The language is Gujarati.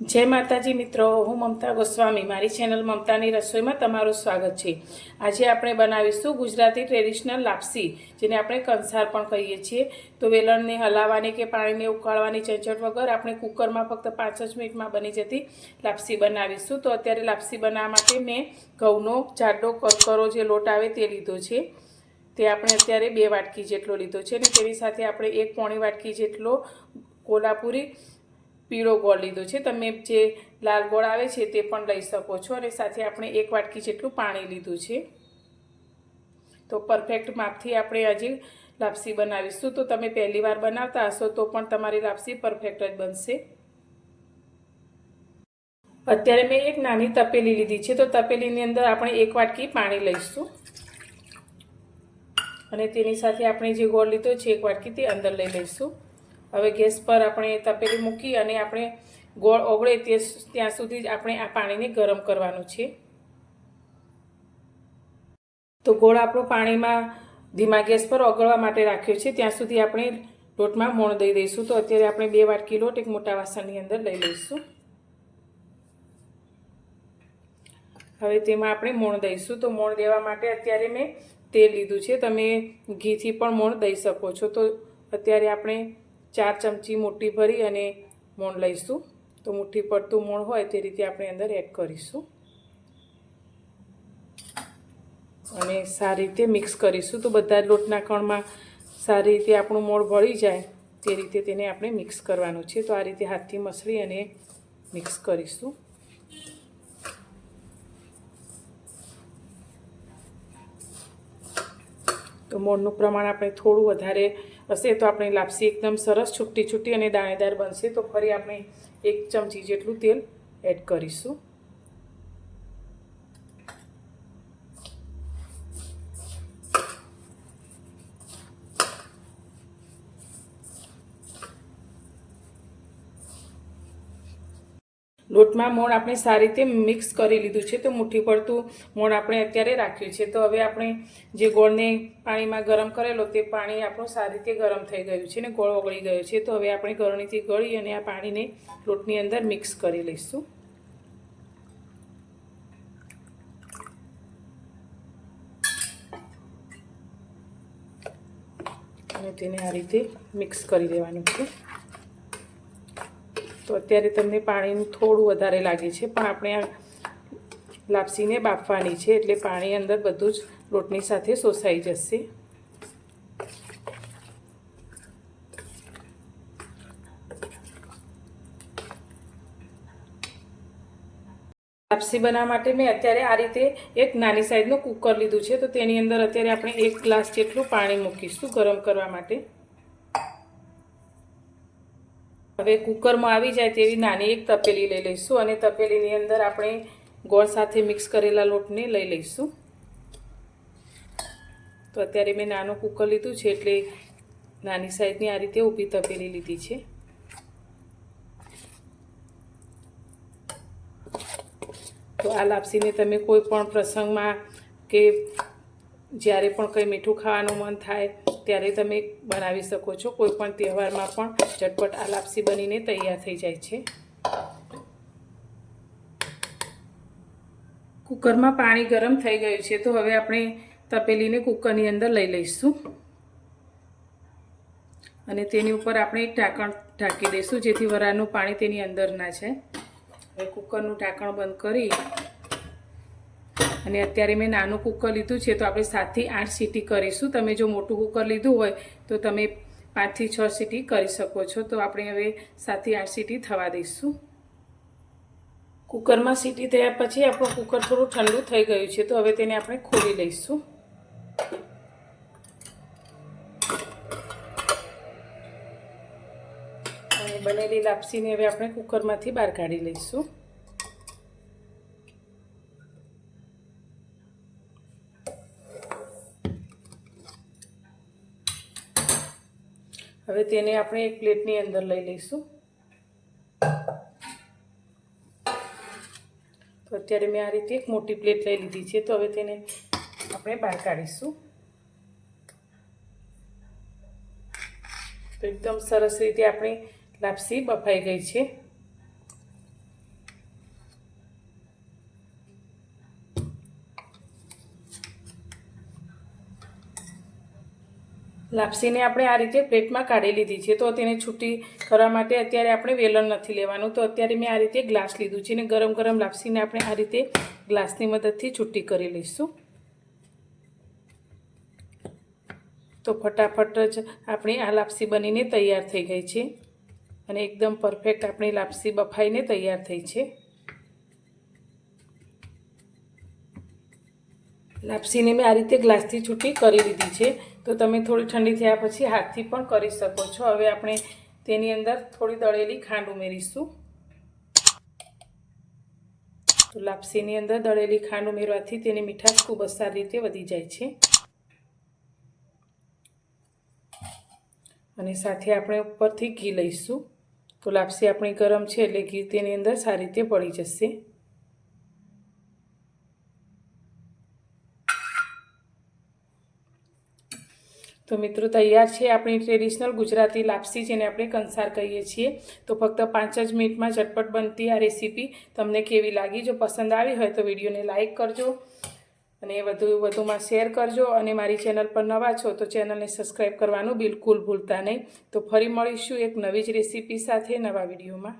જય માતાજી મિત્રો, હું મમતા ગોસ્વામી. મારી ચેનલ મમતાની રસોઈમાં તમારું સ્વાગત છે. આજે આપણે બનાવીશું ગુજરાતી ટ્રેડિશનલ લાપસી, જેને આપણે કંસાર પણ કહીએ છીએ. તો વેલણને હલાવવાની કે પાણીને ઉકાળવાની ઝંઝટ વગર આપણે કુકરમાં ફક્ત પાંચ જ મિનિટમાં બની જતી લાપસી બનાવીશું. તો અત્યારે લાપસી બનાવવા માટે મેં ઘઉંનો જાડો કરકરો જે લોટ આવે તે લીધો છે. તે આપણે અત્યારે બે વાટકી જેટલો લીધો છે અને તેની સાથે આપણે એક પોણી વાટકી જેટલો કોલ્હાપુરી પીળો ગોળ લીધો છે. તમે જે લાલ ગોળ આવે છે તે પણ લઈ શકો છો અને સાથે આપણે એક વાટકી જેટલું પાણી લીધું છે. તો પરફેક્ટ માપથી આપણે આજે લાપસી બનાવીશું. તો તમે પહેલી વાર બનાવતા હશો તો પણ તમારી લાપસી પરફેક્ટ જ બનશે. અત્યારે મેં એક નાની તપેલી લીધી છે. તો તપેલીની અંદર આપણે એક વાટકી પાણી લઈશું. અને તેની સાથે આપણે જે ગોળ લીધો છે, એક વાટકી તે અંદર લઈ લઈશું. હવે ગેસ પર આપણે તપેલી મૂકી અને આપણે ગોળ ઓગળે તે ત્યાં સુધી જ આપણે આ પાણીને ગરમ કરવાનું છે. તો ગોળ આપણો પાણીમાં ધીમા ગેસ પર ઓગળવા માટે રાખ્યો છે. ત્યાં સુધી આપણે લોટમાં મોણ દઈ દઈશું. તો અત્યારે આપણે બે વાટકી લોટ એક મોટા વાસણની અંદર લઈ લઈશું હવે તેમાં આપણે મોણ દઈશું. તો મોણ દેવા માટે અત્યારે મેં તેલ લીધું છે. તમે ઘીથી પણ મોણ દઈ શકો છો. તો અત્યારે આપણે ચાર ચમચી મુઠ્ઠી ભરી અને મોણ લઈશું. તો મુઠ્ઠી પડતું મોણ હોય તે રીતે આપણે અંદર એડ કરીશું. અને સારી રીતે મિક્સ કરીશું. તો બધા લોટના કણમાં સારી રીતે આપણું મોણ ભળી જાય તે રીતે તેને આપણે મિક્સ કરવાનું છે. તો આ રીતે હાથથી મસળી અને મિક્સ કરીશું. તો મોળનું પ્રમાણ આપણે થોડું વધારે હશે તો આપણી લાપસી એકદમ સરસ છૂટી છૂટી અને દાણેદાર બનશે. તો ફરી આપણે એક ચમચી જેટલું તેલ એડ કરીશું. લોટમાં મોણ આપણે સારી રીતે મિક્સ કરી લીધું છે, તો મુઠ્ઠી પડતું મોણ આપણે અત્યારે રાખ્યું છે. તો હવે આપણે જે ગોળને પાણીમાં ગરમ કરેલો તે પાણી આપણું સારી રીતે ગરમ થઈ ગયું છે ને ગોળ ઓગળી ગયો છે. તો હવે આપણે ગરણીથી ગળી અને આ પાણીને લોટની અંદર મિક્સ કરી લઈશું. અને તેને આ રીતે મિક્સ કરી દેવાનું છે. તો અત્યારે તમને પાણીનું થોડું વધારે લાગે છે, પણ આપણે આ લાપસીને બાફવાની છે, એટલે પાણી અંદર બધું જ લોટની સાથે શોષાઈ જશે. લાપસી બનાવવા માટે મેં અત્યારે આ રીતે એક નાની સાઈઝનું કુકર લીધું છે, તો તેની અંદર અત્યારે આપણે એક ગ્લાસ જેટલું પાણી મૂકીશું ગરમ કરવા માટે. હવે કુકરમાં આવી જાય તેવી નાની એક તપેલી લઈ લઈશું અને તપેલીની અંદર આપણે ગોળ સાથે મિક્સ કરેલા લોટને લઈ લઈશું. તો અત્યારે મેં નાનું કુકર લીધું છે એટલે નાની સાઈઝની આ રીતે ઊભી તપેલી લીધી છે. તો આ લાપસીને તમે કોઈ પણ પ્રસંગમાં કે જ્યારે પણ કંઈ મીઠું ખાવાનું મન થાય ત્યારે તમે બનાવી શકો છો. કોઈ પણ તહેવારમાં પણ ઝટપટ આ લાપસી બનીને તૈયાર થઈ જાય છે. કુકરમાં પાણી ગરમ થઈ ગયું છે, તો હવે આપણે તપેલીને કુકરની અંદર લઈ લઈશું. અને તેની ઉપર આપણે ઢાંકણ ઢાંકી દઈશું, જેથી વરાળનું પાણી તેની અંદર ના છે. હવે કુકરનું ઢાંકણ બંધ કરી અને અત્યારે મેં નાનું કુકર લીધું છે, તો આપણે સાતથી આઠ સીટી કરીશું. તમે જો મોટું કુકર લીધું હોય, તો તમે પાંચથી છ સીટી કરી શકો છો. તો આપણે હવે સાતથી આઠ સીટી થવા દઈશું. કુકરમાં સીટી થયા પછી આપણું કુકર થોડું ઠંડુ થઈ ગયું છે, તો હવે તેને આપણે ખોલી લઈશું. બનેલી લાપસીને હવે આપણે કુકરમાંથી બહાર કાઢી લઈશું. હવે તેને આપણે એક પ્લેટની અંદર લઈ લઈશું. તો અત્યારે મેં આ રીતે એક મોટી પ્લેટ લઈ લીધી છે. તો હવે તેને આપણે બહાર કાઢીશું. તો એકદમ સરસ રીતે આપણી લાપસી બફાઈ ગઈ છે. લાપસીને આપણે આ રીતે પ્લેટમાં કાઢી લીધી છે. તો તેને છૂટી કરવા માટે અત્યારે આપણે વેલણ નથી લેવાનું. તો અત્યારે મેં આ રીતે ગ્લાસ લીધું છે અને ગરમ ગરમ લાપસીને આપણે આ રીતે ગ્લાસની મદદથી છૂટી કરી લઈશું. તો ફટાફટ જ આપણી આ લાપસી બનીને તૈયાર થઈ ગઈ છે. અને એકદમ પરફેક્ટ આપણી લાપસી બફાઈને તૈયાર થઈ છે. લાપસીને મેં આ રીતે ગ્લાસથી છૂટી કરી લીધી છે. તો તમે થોડી ઠંડી થયા પછી હાથથી પણ કરી શકો છો. હવે આપણે તેની અંદર થોડી દળેલી ખાંડ ઉમેરીશું. તો લાપસીની અંદર દળેલી ખાંડ ઉમેરવાથી તેની મીઠાશ ખૂબ જ સારી રીતે વધી જાય છે. અને સાથે આપણે ઉપરથી ઘી લઈશું. તો લાપસી આપણી ગરમ છે એટલે ઘી તેની અંદર સારી રીતે પડી જશે. તો મિત્રો તૈયાર છે આપણી ટ્રેડિશનલ ગુજરાતી લાપસી જેને આપણે કંસાર કહીએ છીએ. તો ફક્ત પાંચ જ મિનિટમાં ઝટપટ બનતી આ રેસીપી તમને કેવી લાગી? જો પસંદ આવી હોય તો વિડીયોને લાઇક કરજો અને વધુ વધુમાં શેર કરજો અને મારી ચેનલ પર નવા છો તો ચેનલને સબસ્ક્રાઈબ કરવાનું બિલકુલ ભૂલતા નહીં. તો ફરી મળીશું એક નવી જ રેસીપી સાથે નવા વિડીયોમાં.